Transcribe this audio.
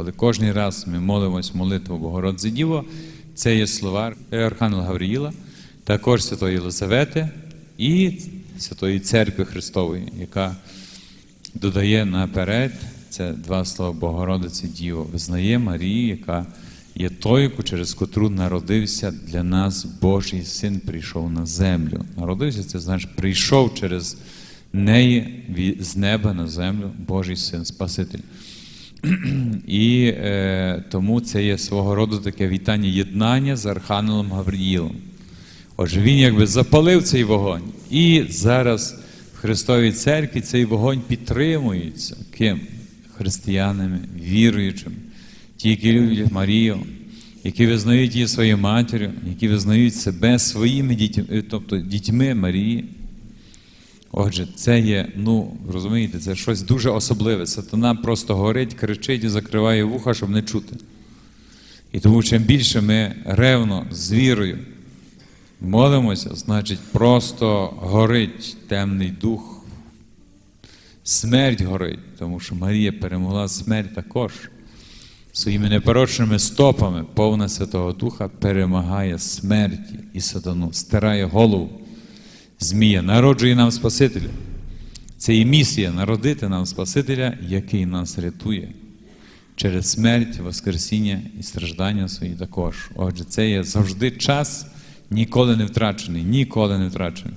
коли кожен раз ми молимось молитву Богородиці Діво, це є слова Архангела Гавриїла, також Святої Єлизавети і Святої Церкви Христової, яка додає наперед це два слова Богородиці Діво. Визнає Марії, яка є тою, через котру народився для нас Божий син, прийшов на землю. Народився, це значить, прийшов через неї з неба на землю Божий син, Спаситель. І е, тому це є свого роду таке вітання єднання з Архангелом Гавриїлом. Отже, він якби запалив цей вогонь. І зараз в Христовій церкві цей вогонь підтримується ким? Християнами, віруючими, ті, які люблять Марію, які визнають її своєю матір'ю, які визнають себе своїми дітьми, тобто дітьми Марії. Отже, це є, ну розумієте, це щось дуже особливе. Сатана просто горить, кричить і закриває вуха, щоб не чути. І тому, чим більше ми ревно з вірою молимося, значить, просто горить темний дух. Смерть горить, тому що Марія перемогла смерть також. Своїми непорочними стопами, повна Святого Духа, перемагає смерті і сатану, стирає голову. Змія народжує нам Спасителя. Це і місія народити нам Спасителя, який нас рятує через смерть, Воскресіння і страждання свої також. Отже, це є завжди час ніколи не втрачений, ніколи не втрачений.